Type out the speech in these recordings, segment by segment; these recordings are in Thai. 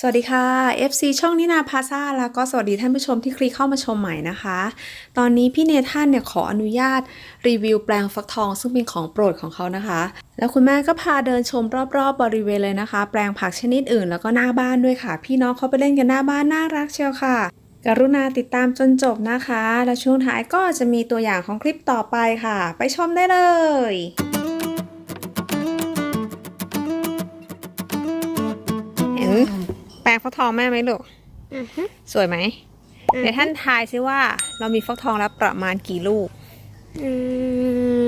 สวัสดีค่ะ FC ช่องนินาพาซาแล้วก็สวัสดีท่านผู้ชมที่คลิกเข้ามาชมใหม่นะคะ ตอนนี้พี่เนท่านเนี่ยขออนุญาตรีวิวแปลงฟักทองซึ่งเป็นของโปรดของเขานะคะ แล้วคุณแม่ก็พาเดินชมรอบๆบริเวณเลยนะคะ แปลงผักชนิดอื่นแล้วก็หน้าบ้านด้วยค่ะ พี่น้องเขาไปเล่นกันหน้าบ้านน่ารักเชียวค่ะ กรุณาติดตามจนจบนะคะ และช่วงท้ายก็จะมีตัวอย่างของคลิปต่อไปค่ะ ไปชมได้เลย งฟักทองแม่ไหมลูกอือฮึสวยไหมอือฮึเดี๋ยวท่านทายซิว่า เรามีฟักทองแล้วประมาณกี่ลูกอื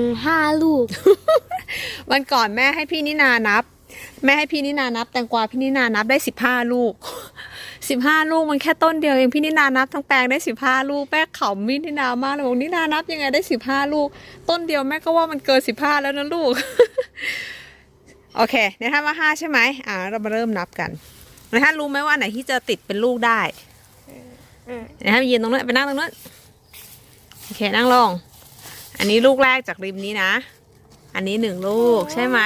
มห้าลูก วันก่อนแม่ให้พี่นินานับ แม่ให้พี่นินานับ แตงกวาพี่นินานับได้สิบห้าลูกสิบห้าลูกมันแค่ต้นเดียวเองพี่นินานับทั้งแปลงได้สิบห้าลูกแม่ขำพี่นินามากเลยบอกนินานับยังไงได้สิบห้าลูก ต้นเดียวแม่ก็ว่ามันเกินสิบห้าแล้วนะลูก โอเคในท่านว่าห้าใช่ไหมอ่าเรามาเริ่มนับกันในท่านรู้ไหมว่าอันไหนที่จะติดเป็นลูกได้อืมเดี๋ยวให้ไปยืนตรงนั้นไปนั่งตรงนั้นโอเคนั่งลง อันนี้ลูกแรกจากริมนี้นะ อันนี้หนึ่งลูกใช่ไหม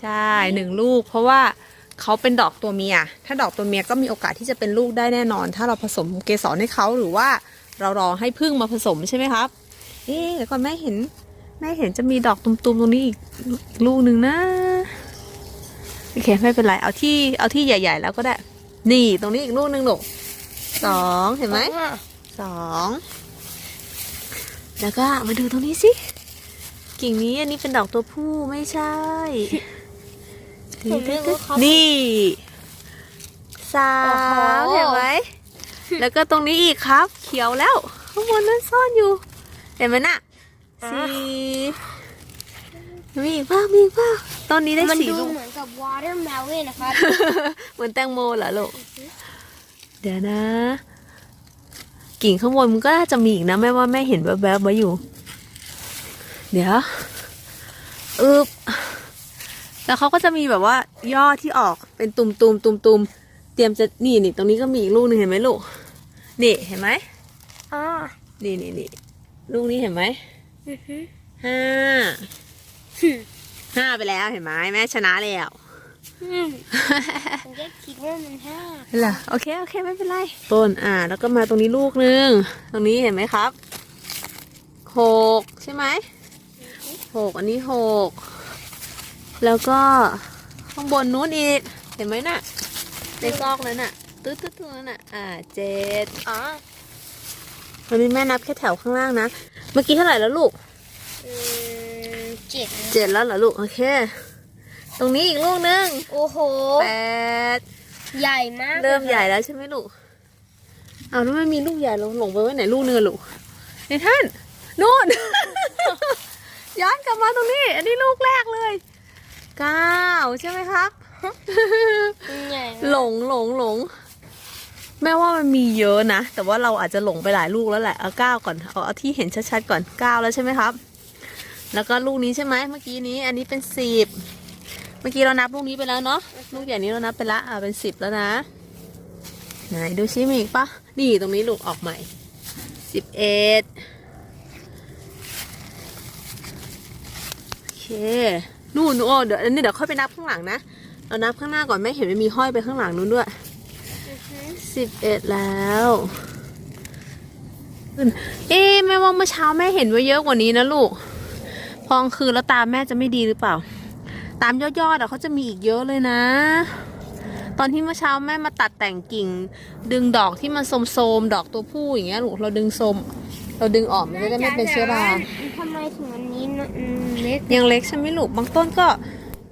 ใช่หนึ่งลูก เพราะว่าเขาเป็นดอกตัวเมีย ถ้าดอกตัวเมียก็มีโอกาสที่จะเป็นลูกได้แน่นอน ถ้าเราผสมเกสรให้เขาหรือว่าเรารอให้พึ่งมาผสมใช่ไหมครับ เอ๊ะเดี๋ยวก่อนแม่เห็นแม่เห็นจะมีดอกตุ่มๆตรงนี้อีกลูกหนึ่งนะ โอเค ไม่เป็นไร เอาที่เอาที่ใหญ่ ๆ แล้วก็ได้ นี่ตรงนี้อีกลูกหนึ่งลูกสองเห็นไหมอะสองแล้วก็มาดูตรงนี้สิกิ่งนี้อันนี้เป็นดอกตัวผู้ไม่ใช่ผมเรียกว่าเขานี่สามโอ้โหเห็นไหมแล้วก็ตรงนี้อีกครับ เขียวแล้วข้างบนนั้นซ่อนอยู่ เห็นไหมน่ะสี่มีอีกเปล่ามีอีกเปล่าต้นนี้ได้มันสี่ดูลูกเหมือนกับ watermelon นะครับเหมือนแตงโมเหรอลูก เดี๋ยวนะ กิ่งข้างบนมันก็น่าจะมีอีกนะแม่ว่าแม่เห็นแวบๆไว้อยู่ เดี๋ยวอึบแล้วเขาก็จะมีแบบว่าย่อที่ออกเป็นตุ่มๆตุ่มๆเตรียมจะนี่นี่ตรงนี้ก็มีอีกลูกหนึ่งเห็นไหมลูก นี่เห็นไหมอ่านี่นี่นี่ลูกนี้เห็นไหมอือฮึห้า ห้าไปแล้วเห็นไหมแม่ชนะแล้วอืม ผมก็คิดว่ามันห้าเหรอโอเคโอเคไม่เป็นไรต้นอ่า แล้วก็มาตรงนี้ลูกนึง ตรงนี้เห็นไหมครับหกใช่ไหมหกอันนี้หกแล้วก็ข้างบนนู้นอีก เห็นไหมน่ะในซอกนั้นน่ะตึ๊ดตึ๊ดตรงนั้นน่ะอ่าเจ็ดอ๋อวันนี้แม่นับแค่แถวข้างล่างนะ เมื่อกี้เท่าไหร่แล้วลูกอืมเจ็ดเจ็ดแล้วเหรอลูก โอเค ตรงนี้อีกลูกนึงโอ้โห แปดใหญ่มากเริ่มใหญ่แล้วใช่ไหมลูกเอาแล้วไม่มีลูกใหญ่ลงหลงไปไว้ไหนลูกเนื้อะลูกในท่านนู่น ย้อนกลับมาตรงนี้ อันนี้ลูกแรกเลยเก้าใช่ไหมครับใหญ่หลงหลงหลงแม่ว่ามันมีเยอะนะ แต่ว่าเราอาจจะหลงไปหลายลูกแล้วแหละ เอาเก้าก่อน เอาเอาที่เห็นชัดๆก่อนเก้าแล้วใช่ไหมครับ แล้วก็ลูกนี้ใช่ไหมเมื่อกี้นี้ อันนี้เป็นสิบ เมื่อกี้เรานับลูกนี้ไปแล้วเนาะลูกใหญ่นี้เรานับไปละอ่าเป็นสิบแล้วนะไหนดูซิมีอีกปะนี่ตรงนี้ลูกออกใหม่สิบเอ็ดโอเคนู่นนู่นโอ้เดี๋ยวนนี้เดี๋ยวค่อยไปนับข้างหลังนะเรานับข้างหน้าก่อนแม่เห็นมันมีห้อยไปข้างหลังนู้นด้วยสิบเอ็ดแล้วเอ๊แม่ว่าเมื่อเช้าแม่เห็นไว้เยอะกว่านี้นะลูก พองคืนแล้วตาแม่จะไม่ดีหรือเปล่า ตามยอดๆอะเขาจะมีอีกเยอะเลยนะ ตอนที่เมื่อเช้าแม่มาตัดแต่งกิ่ง ดึงดอกที่มันโสมๆดอกตัวผู้อย่างเงี้ยลูกเราดึงโสมเราดึงออกมันจะได้ไม่เป็นเชื้อราทำไมถึงอันนี้นะอืมเล็กยังเล็กใช่ไหมลูกบางต้นก็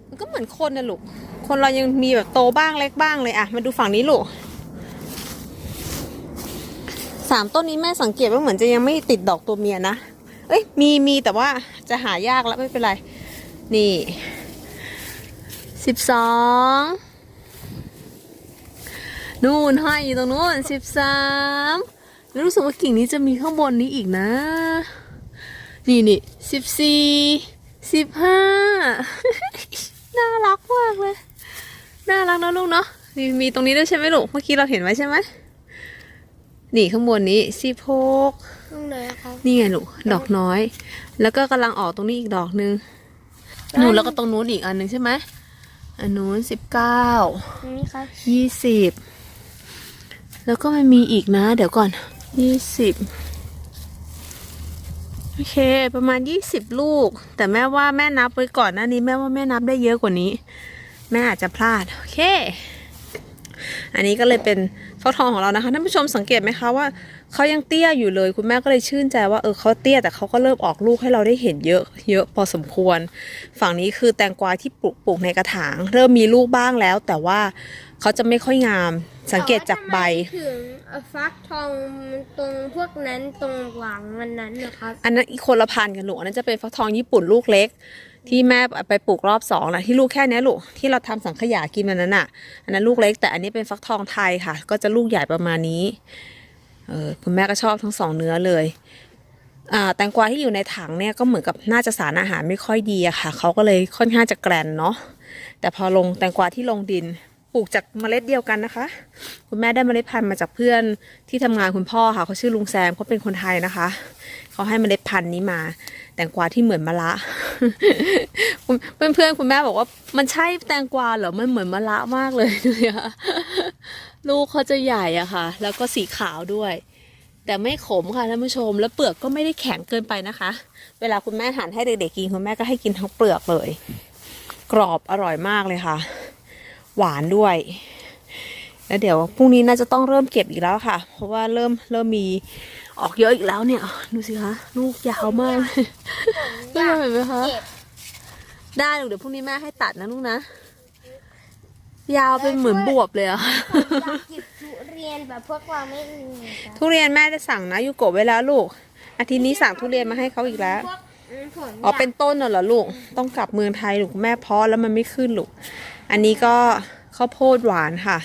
มันก็เหมือนคนนะลูกคนเรายังมีแบบโตบ้างเล็กบ้างเลยอะมาดูฝั่งนี้ลูกสามต้นนี้แม่สังเกตว่าเหมือนจะยังไม่ติดดอกตัวเมียนะ เอ้ยมีมีแต่ว่าจะหายากแล้วไม่เป็นไร นี่ สิบสองนู่นห้อยอยู่ตรงนู้นสิบสามแล้วรู้สึกว่ากิ่งนี้จะมีข้างบนนี้อีกนะ นี่นี่สิบสี่สิบห้าน่ารักมากเลย น่ารักนะลูกเนาะนี่มีตรงนี้ด้วยใช่ไหมลูก เมื่อกี้เราเห็นไว้ใช่ไหมนี่ข้างบนนี้สิบหกตรงไหนครับนี่ไงลูก ดอกน้อย แล้วก็กำลังออกตรงนี้อีกดอกนึงนู่นแล้วก็ตรงนู้นอีกอันหนึ่งใช่ไหม อันนู้นสิบเก้านี่ครับยี่สิบแล้วก็มันมีอีกนะ เดี๋ยวก่อนยี่สิบโอเค ประมาณยี่สิบลูก แต่แม่ว่าแม่นับไว้ก่อนหน้านี้แม่ว่าแม่นับได้เยอะกว่านี้ แม่อาจจะพลาด โอเค อันนี้ก็เลยเป็นฟักทองของเรานะคะท่านผู้ชมสังเกตไหมคะว่าเขายังเตี้ยอยู่เลยคุณแม่ก็เลยชื่นใจว่าเออเขาเตี้ยแต่เขาก็เริ่มออกลูกให้เราได้เห็นเยอะเยอะพอสมควร ฝั่งนี้คือแตงกวาที่ปลูกปลูกในกระถาง เริ่มมีลูกบ้างแล้ว แต่ว่าเขาจะไม่ค่อยงามสังเกตจากใบแต่ว่าทำไมถึงเอาฟักทองตรงพวกนั้นตรงหลังมันนั้นนะครับอันนั้นอีกคนละพันธุ์กันลูกอันนั้นจะเป็นฟักทองญี่ปุ่นลูกเล็ก ที่แม่ไปปลูกรอบสองนะที่ลูกแค่เนี้ยลูกที่เราทำสังขยากินมันนั้นอะ อันนั้นลูกเล็กแต่อันนี้เป็นฟักทองไทยค่ะ ก็จะลูกใหญ่ประมาณนี้เออคุณแม่ก็ชอบทั้งสองเนื้อเลยอ่าแตงกวาที่อยู่ในถังเนี่ยก็เหมือนกับน่าจะสารอาหารไม่ค่อยดีอะค่ะเขาก็เลยค่อนข้างจะแกรนเนาะแต่พอลงแตงกวาที่ลงดินปลูกจากเมล็ดเดียวกันนะคะ คุณแม่ได้เมล็ดพันธุ์มาจากเพื่อนที่ทำงานคุณพ่อค่ะเขาชื่อลุงแซมเขาเป็นคนไทยนะคะเขาให้เมล็ดพันธุ์นี้มา แตงกวาที่เหมือนมะระเพื่อนเพื่อนๆคุณแม่บอกว่า มันใช่แตงกวาเหรอมันเหมือนมะระมากเลยดูสิคะลูกเขาจะใหญ่อะค่ะ แล้วก็สีขาวด้วย แต่ไม่ขมค่ะท่านผู้ชม แล้วเปลือกก็ไม่ได้แข็งเกินไปนะคะ เวลาคุณแม่หั่นให้เด็กๆกินคุณแม่ก็ให้กินทั้งเปลือกเลย กรอบอร่อยมากเลยค่ะ หวานด้วยแล้วเดี๋ยวพรุ่งนี้น่าจะต้องเริ่มเก็บอีกแล้วค่ะ เพราะว่าเริ่มเริ่มมี ออกเยอะอีกแล้วเนี่ย ดูสิคะลูกยาวมากเลยได้เห็นไหมคะเก็บได้ลูกเดี๋ยวพรุ่งนี้แม่ให้ตัดนะลูกนะ ยาวเป็นเหมือนบวบเลยอะผมอยากเก็บทุเรียนแบบพวกเราไม่มีครับทุเรียนแม่ได้สั่งนะยูโกะไว้แล้วลูก อาทิตย์นี้สั่งทุเรียนมาให้เขาอีกแล้วพวกอืมผมอ๋อเป็นต้นน่ะเหรอลูก ต้องกลับเมืองไทยลูกแม่เพาะแล้วมันไม่ขึ้นลูก อันนี้ก็ข้าวโพดหวานค่ะ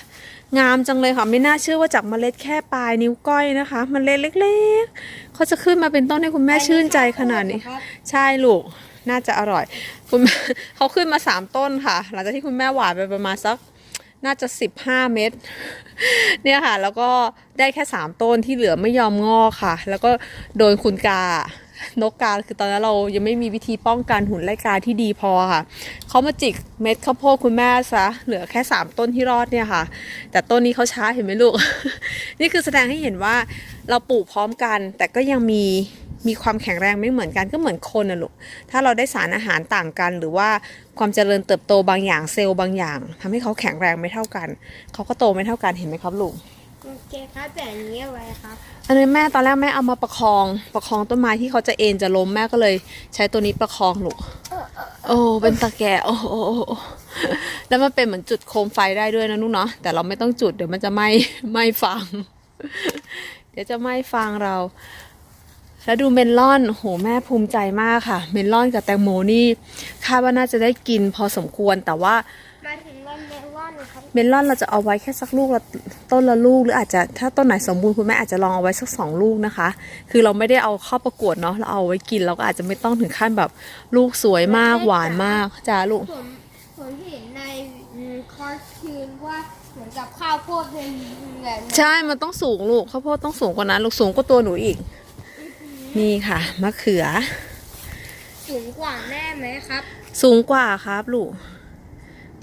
งามจังเลยค่ะไม่น่าเชื่อว่าจากเมล็ดแค่ปลายนิ้วก้อยนะคะเมล็ดเล็กๆเขาจะขึ้นมาเป็นต้นให้คุณแม่ชื่นใจขนาดนี้ครับใช่ลูกน่าจะอร่อย คุณแม่เขาขึ้นมาสามต้นค่ะ หลังจากที่คุณแม่หวานไปประมาณสักน่าจะสิบห้าเม็ดเนี่ยค่ะ แล้วก็ได้แค่สามต้นที่เหลือไม่ยอมงอกค่ะ แล้วก็โดนคุณกา นกกา คือตอนนั้นเรายังไม่มีวิธีป้องกันหุ่นไล่กาที่ดีพอค่ะ เขามาจิกเม็ดข้าวโพดคุณแม่ซะ เหลือแค่สามต้นที่รอดเนี่ยค่ะ แต่ต้นนี้เขาช้าเห็นไหมลูก นี่คือแสดงให้เห็นว่าเราปลูกพร้อมกัน แต่ก็ยังมีมีความแข็งแรงไม่เหมือนกันก็เหมือนคนนะลูก ถ้าเราได้สารอาหารต่างกัน หรือว่าความเจริญเติบโตบางอย่างเซลล์บางอย่างทำให้เขาแข็งแรงไม่เท่ากัน เขาก็โตไม่เท่ากันเห็นไหมครับลูก เคครับแต่อันนี้เอาไว้ครับอันนี้แม่ตอนแรกแม่เอามาประคองประคองต้นไม้ที่เขาจะเอ็นจะล้มแม่ก็เลยใช้ตัวนี้ประคองลูกโอ้เป็นตะแกรงโอ้โอ้โอ้โอ้แล้วมันเป็นเหมือนจุดโคมไฟได้ด้วยนะลูกเนาะแต่เราไม่ต้องจุดเดี๋ยวมันจะไหม้ไหม้ฟางเดี๋ยวจะไหม้ฟางเรา แล้วดูเมลอนโอ้โหแม่ภูมิใจมากค่ะ เมลอนกับแตงโมนี่คาดว่าน่าจะได้กินพอสมควรแต่ว่ามาถึง เมลอนเราจะเอาไว้แค่สักลูกละต้นละลูกหรืออาจจะถ้าต้นไหนสมบูรณ์คุณแม่อาจจะลองเอาไว้สักสองลูกนะคะ คือเราไม่ได้เอาเข้าประกวดเนาะเราเอาไว้กินเราก็อาจจะไม่ต้องถึงขั้นแบบลูกสวยมากหวานมากจ้าลูกผมผมเห็นในคาร์ทูนว่าเหมือนกับข้าวโพดเป็นแบบนั้นใช่มันต้องสูงลูกข้าวโพดต้องสูงกว่านั้นลูกสูงกว่าตัวหนูอีก นี่ค่ะมะเขือ สูงกว่าแน่ไหมครับ สูงกว่าครับลูก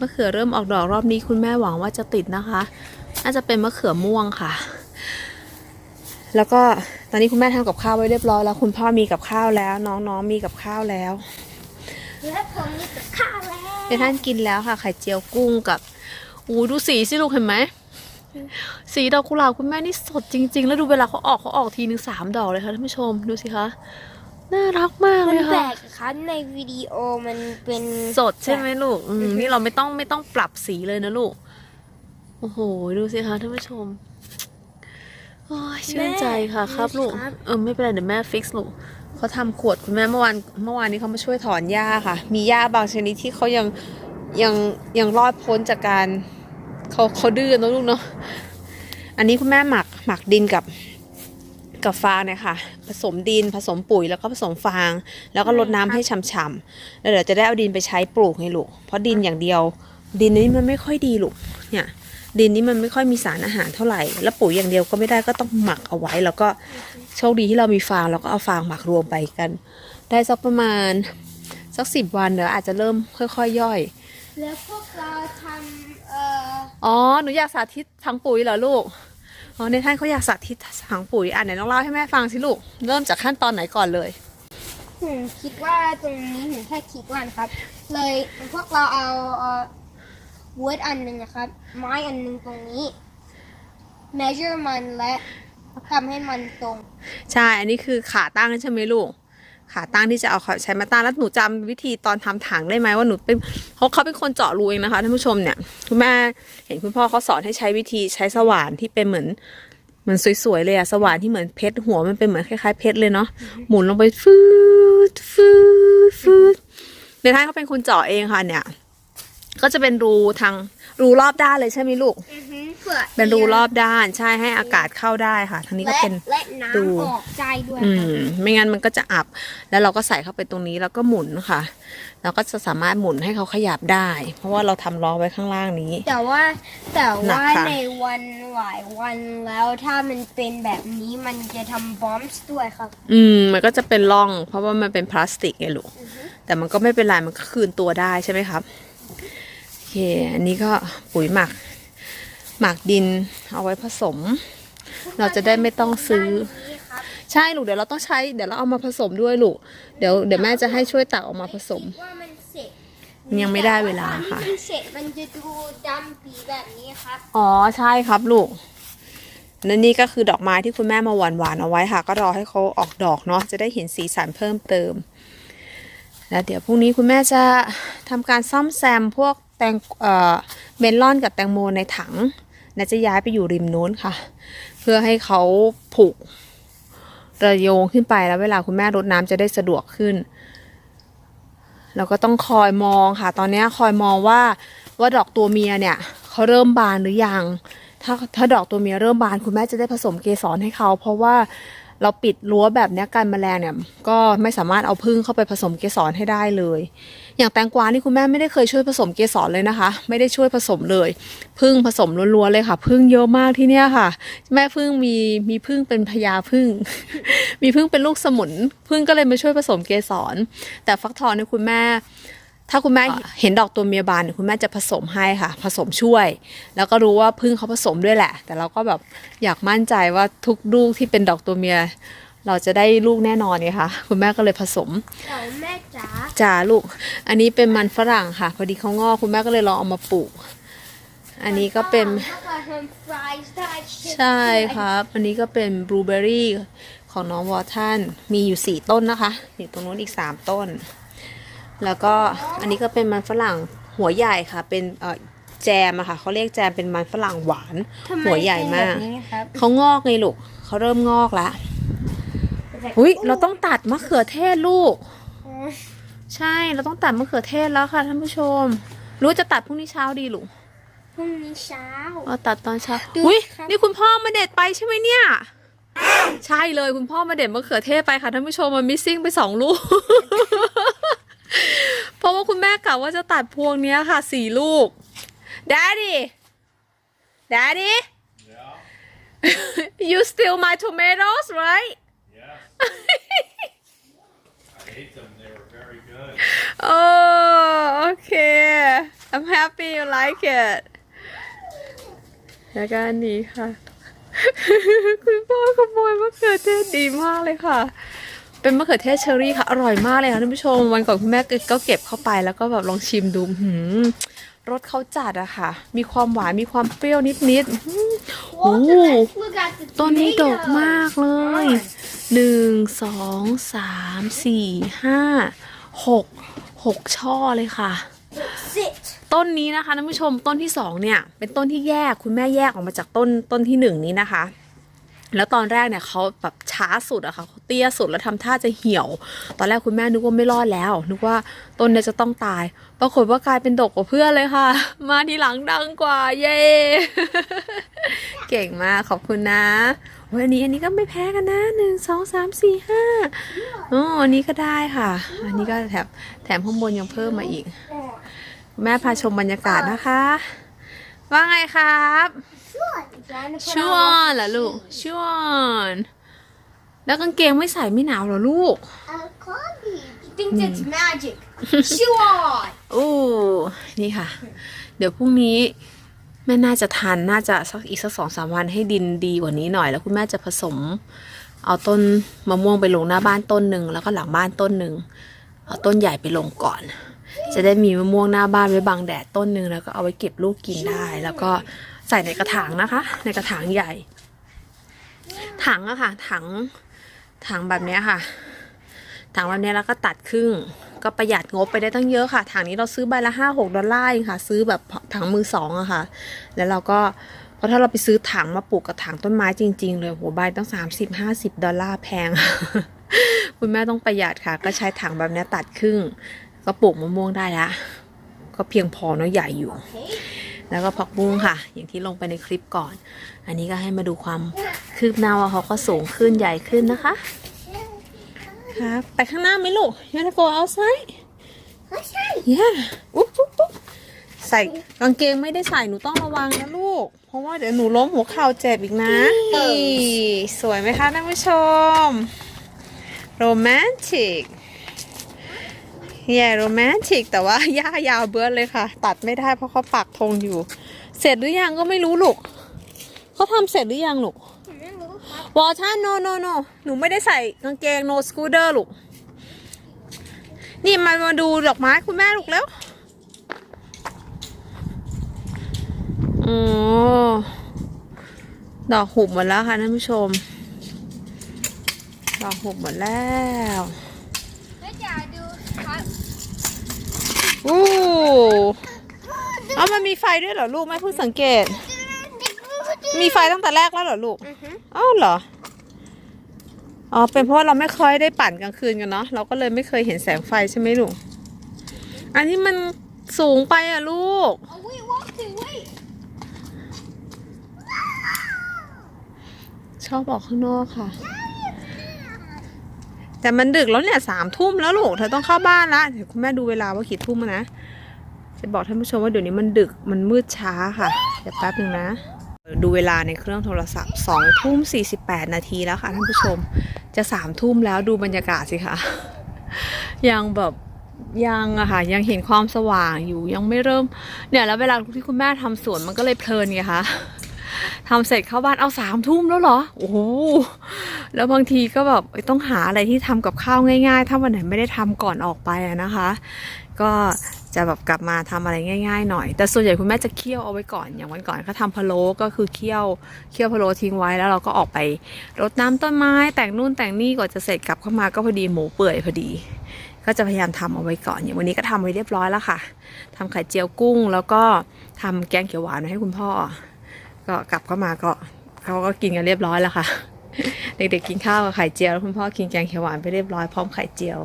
มะเขือเริ่มออกดอกรอบนี้คุณแม่หวังว่าจะติดนะคะ น่าจะเป็นมะเขือม่วงค่ะ แล้วก็ตอนนี้คุณแม่ทำกับข้าวไว้เรียบร้อยแล้ว คุณพ่อมีกับข้าวแล้ว น้องๆมีกับข้าวแล้วและผมนี่กับข้าวแล้วเดี๋ยวท่านกินแล้วค่ะไข่เจียวกุ้งกับอู้ดูสีสิลูกเห็นไหมสีดอกกุหลาบคุณแม่นี่สดจริง ๆ แล้วดูเวลาเขาออกเขาออกทีนึงสามดอกเลยค่ะท่านผู้ชมดูสิคะ น่ารักมากมัเลนยแปลค่ะกครับในวิดีโอมันเป็นสดใช่ไหมลูกอืมนี่เราไม่ต้องไม่ต้องปรับสีเลยนะลูก โอ้โห ดูสิคะท่านผู้ชมโอ้ยชื่นใจค่ะครับลูก เออไม่เป็นไรเดี๋ยวแม่ฟิกซ์ลูกเขาทำขวดคุณแม่เมื่อวานเมื่อวานนี้เขามาช่วยถอนหญ้าค่ะ มีหญ้าบางชนิดที่เขายังยังยังรอดพ้นจากการเขาเขาดื้อนะลูกเนาะ อันนี้คุณแม่หมักหมักดินกับ กับฟางเนี่ยค่ะ ผสมดินผสมปุ๋ยแล้วก็ผสมฟาง แล้วก็รดน้ำให้ฉ่ำๆแล้วเดี๋ยวจะได้เอาดินไปใช้ปลูกให้ลูกเพราะดินอย่างเดียว ดินนี้มันไม่ค่อยดีลูกเนี่ยดินนี้มันไม่ค่อยมีสารอาหารเท่าไหร่ แล้วปุ๋ยอย่างเดียวก็ไม่ได้ก็ต้องหมักเอาไว้ แล้วก็โชคดีที่เรามีฟางเราก็เอาฟางหมักรวมไปกัน ได้สักประมาณสักสิบวันเดี๋ยวอาจจะเริ่มค่อยๆย่อย แล้วพวกเราทำเอ่ออ๋อหนูอยากสาธิตถังปุ๋ยเหรอลูก อ๋อในท่านเขาอยากสาธิตถังปุ๋ยอะไหนลองเล่าให้แม่ฟังสิลูก เริ่มจากขั้นตอนไหนก่อนเลยหนูคิดว่าตรงนี้หนูแค่คิดว่านะครับ เลยพวกเราเอาเอ่อ wood อันหนึ่งนะครับ ไม้อันหนึ่งตรงนี้ measure มันและทำให้มันตรง ใช่ อันนี้คือขาตั้งใช่ไหมลูก ขาตั้งที่จะเอาใช้มาตั้งแล้วหนูจำวิธีตอนทำถังได้ไหมว่าหนูเป็นเขาเขาเป็นคนเจาะรูเองนะคะท่านผู้ชมเนี่ยคุณแม่เห็นคุณพ่อเขาสอนให้ใช้วิธีใช้สว่านที่เป็นเหมือนเหมือนสวยๆเลยอะสว่านที่เหมือนเพชรหัวมันเป็นเหมือนคล้ายๆเพชรเลยเนาะหมุนลงไปฟืดฟืดฟืดในท้ายเขาเป็นคนเจาะเองค่ะเนี่ย ก็จะเป็นรูทางรูรอบด้านเลยใช่ไหมลูก อือฮึเพื่อเป็นรูรอบด้านใช่ให้อากาศเข้าได้ค่ะทางนี้ก็และเป็น และรูน้ำออกใจด้วยอืครับมไม่งั้นมันก็จะอับ แล้วเราก็ใส่เข้าไปตรงนี้แล้วก็หมุนค่ะเราก็จะสามารถหมุนให้เขาขยับได้ เพราะว่าเราทำล้อไว้ข้างล่างนี้ แต่ว่าแต่หนักว่าค่ะ ในวันหลายวันแล้วถ้ามันเป็นแบบนี้มันจะทำบอมส์ด้วยครับ อืมมันก็จะเป็นร่อง เพราะว่ามันเป็นพลาสติกไงลูกแต่มันก็ไม่เป็นไรมันก็คืนตัวได้ใช่ไหมครับโอ เค อันนี้ก็ปุ๋ยหมัก หมักดินเอาไว้ผสม เราจะได้ไม่ต้องซื้อ ใช่ลูกเดี๋ยวเราต้องใช้เดี๋ยวเราเอามาผสมด้วยลูกเดี๋ยวเดี๋ยวแม่จะให้ช่วยตักออกมาผสม ว่ามันเสร็จยังไม่ได้เวลาค่ะ มันเสร็จมันจะดูดำปีแบบนี้ครับ อ๋อใช่ครับลูกและนี่ก็คือดอกไม้ที่คุณแม่มาหวานหวานๆเอาไว้ค่ะ ก็รอให้เขาออกดอกเนาะจะได้เห็นสีสันเพิ่มเติม แล้วเดี๋ยวพรุ่งนี้คุณแม่จะทำการซ่อมแซมพวก แตงเอ่อเมลอนกับแตงโมในถังและจะย้ายไปอยู่ริมนู้นค่ะ เพื่อให้เขาผูกระโยงขึ้นไปแล้วเวลาคุณแม่รดน้ำจะได้สะดวกขึ้นเราก็ต้องคอยมองค่ะ ตอนนี้คอยมองว่าว่าดอกตัวเมียเนี่ยเขาเริ่มบานหรือยัง ถ้าถ้าดอกตัวเมียเริ่มบานคุณแม่จะได้ผสมเกสรให้เขา เพราะว่า เราปิดรั้วแบบนี้กันแมลงเนี่ยก็ไม่สามารถเอาพึ่งเข้าไปผสมเกสรให้ได้เลย อย่างแตงกวานี่คุณแม่ไม่ได้เคยช่วยผสมเกสรเลยนะคะ ไม่ได้ช่วยผสมเลยพึ่งผสมล้วนๆเลยค่ะ พึ่งเยอะมากที่เนี่ยค่ะ แม่พึ่งมีมีพึ่งเป็นพญาพึ่ง มีพึ่งเป็นลูกสมุนพึ่งก็เลยมาช่วยผสมเกสรแต่ฟักทองเนี่ยคุณแม่ ถ้าคุณแม่เห็นดอกตัวเมียบานเนี่ยคุณแม่จะผสมให้ค่ะ ผสมช่วย แล้วก็รู้ว่าพึ่งเขาผสมด้วยแหละ แต่เราก็แบบอยากมั่นใจว่าทุกลูกที่เป็นดอกตัวเมีย เราจะได้ลูกแน่นอนไงคะคุณแม่ก็เลยผสมแต่แม่จ๋าจ้าลูก อันนี้เป็นมันฝรั่งค่ะ พอดีเขางอกคุณแม่ก็เลยลองเอามาปลูก อันนี้ก็เป็นถ้าเกิดทำฟรายได้ใช่ครับ อันนี้ก็เป็นบลูเบอร์รี่ของน้องวอทันมีอยู่สี่ต้นนะคะอยู่ตรงนู้นอีกสามต้น แล้วก็อันนี้ก็เป็นมันฝรั่งหัวใหญ่ค่ะ เป็นเอ่อแจมอะค่ะเขาเรียกแจมเป็นมันฝรั่งหวาน ทำไหัวใหญ่มาก เป็นแบบนี้ครับเขางอกไงลูกเขาเริ่มงอกแล้วอุ้ยเราต้องตัดมะเขือเทศลูกอ๋อใช่เราต้องตัดมะเขือเทศแล้วค่ะท่านผู้ชม รู้จะตัดพรุ่งนี้เช้าดีลูกพรุ่งนี้เช้า เอาตัดตอนเช้าดูอุ้ยครับ นี่คุณพ่อมาเด็ดไปใช่ไหมเนี่ย ใช่เลยคุณพ่อมาเด็ดมะเขือเทศไปค่ะท่านผู้ชมมันมิสซิ่งไปสองลูก เพราะว่าคุณแม่กะว่าจะตัดพวงเนี้ยค่ะสี่ลูก Daddy Daddy you steal my tomatoes right Yeah. I ate them. They were very good. oh okay I'm happy you like it แล้วก็อันนี้ค่ะ คุณพ่อขโมยมะเขือเทศดีมากเลยค่ะ เป็นมะเขือเทศเชอรี่ค่ะ อร่อยมากเลยค่ะท่านผู้ชม วันก่อนคุณแม่ก็เก็บเข้าไปแล้วก็แบบลองชิมดูหืมรสเขาจัดอะค่ะ มีความหวานมีความเปรี้ยวนิดๆอื้อหือโอ้โห Look at the ต้นนี้ดก tomatoes. มากเลยหนึ่งสองสามสี่ห้าหกหกช่อเลยค่ะ Sit. ต้นนี้นะคะท่านผู้ชมต้นที่สองเนี่ย เป็นต้นที่แยกคุณแม่แยกออกมาจากต้นต้นที่หนึ่งนี้นะคะ แล้วตอนแรกเนี่ยเขาแบบช้าสุดอะค่ะเขาเตี้ยสุดแล้วทำท่าจะเหี่ยว ตอนแรกคุณแม่นึกว่าไม่รอดแล้ว นึกว่าต้นเนี่ยจะต้องตาย ปรากฏว่ากลายเป็นดกกว่าเพื่อนเลยค่ะ มาทีหลังดังกว่า เย้เก่งมากขอบคุณนะวันนี้อันนี้ก็ไม่แพ้กันนะหนึ่งสองสามสี่ห้าอ๋ออันนี้ก็ได้ค่ะ อันนี้ก็แถมแถมข้างบนยังเพิ่มมาอีก แม่พาชมบรรยากาศนะคะ ว่าไงครับ ชวนเหรอลูกชวนแล้วกางเกงไม่ใส่ไม่หนาวเหรอลูก He thinks it's magic. ชัวร์โอ้นี่ค่ะ เดี๋ยวพรุ่งนี้แม่น่าจะทานน่าจะสักอีกสักสองสามวันให้ดินดีกว่านี้หน่อย แล้วคุณแม่จะผสม เอาต้นมะม่วงไปลงหน้าบ้านต้นหนึ่งแล้วก็หลังบ้านต้นหนึ่งเอาต้นใหญ่ไปลงก่อน จะได้มีมะม่วงหน้าบ้านไว้บังแดดต้นหนึ่งแล้วก็เอาไว้เก็บลูกกินได้ แล้วก็ ใส่ในกระถางนะคะ ในกระถางใหญ่ ถังอะค่ะ ถัง ถังแบบนี้ค่ะ ถังแบบนี้แล้วก็ตัดครึ่ง ก็ประหยัดงบไปได้ตั้งเยอะค่ะ ถังนี้เราซื้อใบละห้าหกดอลลาร์ค่ะ ซื้อแบบถังมือสองอะค่ะ แล้วเราก็เพราะถ้าเราไปซื้อถังมาปลูกกับถังต้นไม้จริง ๆ เลยโหใบต้องสามสิบห้าสิบดอลลาร์แพง คุณแม่ต้องประหยัดค่ะ ก็ใช้ถังแบบนี้ตัดครึ่ง ก็ปลูกมะม่วงได้ละ ก็เพียงพอเนาะใหญ่อยู่ แล้วก็ผักบุ้งค่ะ อย่างที่ลงไปในคลิปก่อน อันนี้ก็ให้มาดูความคืบหน้าว่าเขาก็สูงขึ้นใหญ่ขึ้นนะคะครับไปข้างหน้าไหมลูก You wanna go outside ไม่ใช่ yeah อุ๊บอุ๊บอุ๊บใส่กางเกงไม่ได้ใส่หนูต้องระวังนะลูก เพราะว่าเดี๋ยวหนูล้มหัวเข่าเจ็บอีกนะนี่สวยไหมคะท่านผู้ชมโรแมนติก แย่โรแมนติกแต่ว่าหญ้ายาวเบื้อเลยค่ะ ตัดไม่ได้เพราะเขาปักธงอยู่ เสร็จหรือยังก็ไม่รู้ลูกเขาทำเสร็จหรือยังลูกไม่รู้ครับวอท่านโนโนโนหนูไม่ได้ใส่กางเกงโนสกูเดอร์ลูก นี่มามาดูดอกไม้คุณแม่ลูกแล้วอ๋อดอกหุบหมดแล้วค่ะท่านผู้ชม ดอกหุบหมดแล้ว แม่จ๋าดูครับ อู้เอามันมีไฟด้วยเหรอลูกแม่เพิ่งสังเกต มีไฟตั้งแต่แรกแล้วเหรอลูกอือฮึอ้าวเหรอ อ๋อ เป็นเพราะว่าเราไม่ค่อยได้ปั่นกลางคืนกันเนาะ เราก็เลยไม่เคยเห็นแสงไฟใช่ไหมลูก อันนี้มันสูงไปอะลูกเอาไว้วอล์กถึงไว้ชอบออกข้างนอกค่ะ แต่มันดึกแล้วเนี่ยสามทุ่มแล้วลูกเธอต้องเข้าบ้านละเดี๋ยวคุณแม่ดูเวลาว่ากี่ทุ่มนะจะบอกท่านผู้ชมว่าเดี๋ยวนี้มันดึกมันมืดช้าค่ะเดี๋ยวแป๊บนึงนะ ดูเวลาในเครื่องโทรศัพท์สองทุ่มสี่สิบแปดนาทีแล้วค่ะท่านผู้ชมจะสามทุ่มแล้วดูบรรยากาศสิคะยังแบบยังอะค่ะยังเห็นความสว่างอยู่ยังไม่เริ่มเนี่ยแล้วเวลาที่คุณแม่ทำสวนมันก็เลยเพลินไงคะ ทำเสร็จเข้าบ้านเอาสามทุ่มแล้วเหรอ โอ้โห แล้วบางทีก็แบบต้องหาอะไรที่ทำกับข้าวง่ายๆ ถ้าวันไหนไม่ได้ทำก่อนออกไปนะคะ ก็จะแบบกลับมาทำอะไรง่าย ๆ หน่อย แต่ส่วนใหญ่คุณแม่จะเคี่ยวเอาไว้ก่อน อย่างวันก่อนเขาทำพะโล้ก็คือเคี่ยวเคี่ยวพะโล้ทิ้งไว้แล้วเราก็ออกไปรดน้ำต้นไม้แต่งนู่นแต่งนี่ก่อนจะเสร็จกลับเข้ามาก็พอดีหมูเปื่อยพอดี ก็จะพยายามทำเอาไว้ก่อนอย่างวันนี้ก็ทำไว้เรียบร้อยแล้วค่ะทำไข่เจียวกุ้งแล้วก็ทำแกงเขียวหวานให้คุณพ่อ ก็กลับเข้ามาก็เขาก็กินกันเรียบร้อยแล้วค่ะ เด็กๆกินข้าวกับไข่เจียวแล้วคุณพ่อกินแกงเขียวหวานไปเรียบร้อยพร้อมไข่เจียว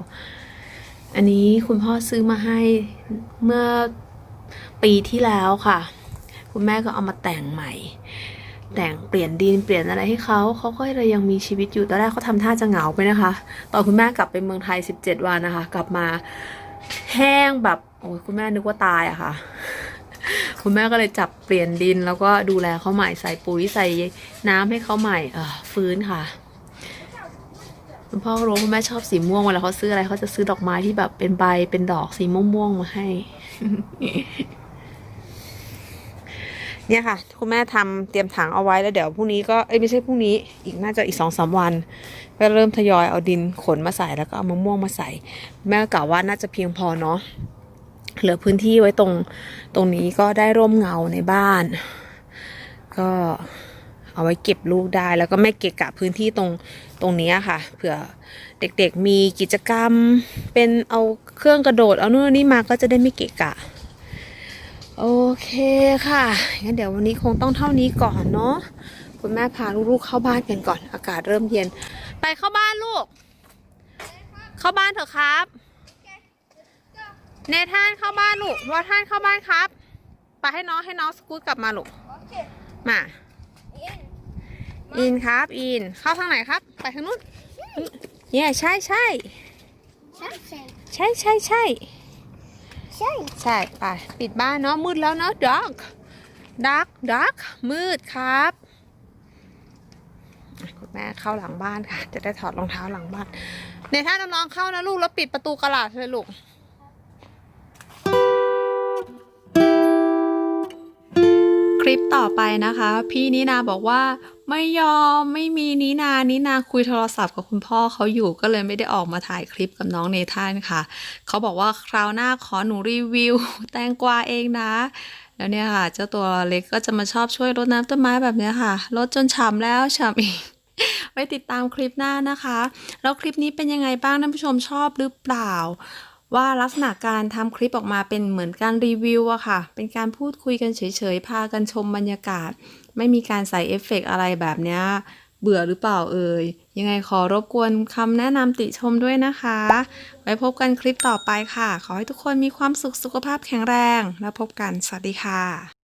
อันนี้คุณพ่อซื้อมาให้เมื่อปีที่แล้วค่ะ คุณแม่ก็เอามาแต่งใหม่ แต่งเปลี่ยนดินเปลี่ยนอะไรให้เขาเขาก็เลยยังมีชีวิตอยู่ตอนแรกเขาทำท่าจะเหงาไปนะคะ ตอนคุณแม่กลับไปเมืองไทย 17 วันนะคะ กลับมาแห้งแบบโอ้ยคุณแม่นึกว่าตายอะค่ะ คุณแม่ก็เลยจับเปลี่ยนดิน แล้วก็ดูแลเขาใหม่ใส่ปุ๋ยใส่น้ำให้เขาใหม่เออฟื้นค่ะคุณพ่อรู้คุณแม่ชอบสีม่วงเวลาเขาซื้ออะไรเขาจะซื้อดอกไม้ที่แบบเป็นใบเป็นดอกสีม่วงๆมาให้ เนี่ยค่ะ คุณแม่ทำเตรียมถังเอาไว้แล้วเดี๋ยวพรุ่งนี้ก็เอ้ยไม่ใช่พรุ่งนี้อีกน่าจะอีกสองสามวัน ก็เริ่มทยอยเอาดินขนมาใส่แล้วก็เอามะม่วงมาใส่ แม่ก็กล่าวว่าน่าจะเพียงพอเนาะ เหลือพื้นที่ไว้ตรงตรงนี้ก็ได้ร่มเงาในบ้าน ก็เอาไว้เก็บลูกได้แล้วก็ไม่เกะกะพื้นที่ตรงตรงนี้ค่ะ เผื่อเด็กๆมีกิจกรรม เป็นเอาเครื่องกระโดดเอานู่นนี่มาก็จะได้ไม่เกะกะ โอเคค่ะงั้นเดี๋ยววันนี้คงต้องเท่านี้ก่อนเนาะคุณแม่พาลูกๆเข้าบ้านกันก่อน อากาศเริ่มเย็น ไปเข้าบ้านลูก เข้าบ้านเถอะครับ เนธานเข้าบ้านลูกวอท่านเข้าบ้านครับไปให้น้องให้น้องสกูตกลับมาลูกโอเคมาอินอินครับอินเข้าทางไหนครับ ไปทางนู้นเย่ใช่ใช่ใช่ใช่ใช่ใช่ใช่ใช่ใช่ไปปิดบ้านเนาะมืดแล้วเนาะดักดักดักมืดครับอะคุณแม่เข้าหลังบ้านค่ะ จะได้ถอดรองเท้าหลังบ้านในท่าน้องๆเข้านะลูกแล้วปิดประตูกระดาษเลยลูก ลิปต่อไปนะคะ พี่นินาบอกว่าไม่ยอมไม่มีนินานินาคุยโทรศัพท์กับคุณพ่อเขาอยู่ก็เลยไม่ได้ออกมาถ่ายคลิปกับน้องเนธานค่ะ เขาบอกว่าคราวหน้าขอหนูรีวิว แตงกวาเองนะ แล้วเนี่ยค่ะ เจ้าตัวเล็กก็จะมาชอบช่วยรดน้ำต้นไม้แบบเนี้ยค่ะรดจนฉ่ำแล้วฉ่ำอีกไว้ติดตามคลิปหน้านะคะ แล้วคลิปนี้เป็นยังไงบ้างท่านผู้ชมชอบหรือเปล่า ว่าลักษณะการทำคลิปออกมาเป็นเหมือนการรีวิวอะค่ะ เป็นการพูดคุยกันเฉยๆ พากันชมบรรยากาศ ไม่มีการใส่เอฟเฟกต์อะไรแบบเนี้ยเบื่อหรือเปล่าเอ่ย ยังไงขอรบกวนคำแนะนำติชมด้วยนะคะ ไว้พบกันคลิปต่อไปค่ะ ขอให้ทุกคนมีความสุขสุขภาพแข็งแรง แล้วพบกัน สวัสดีค่ะ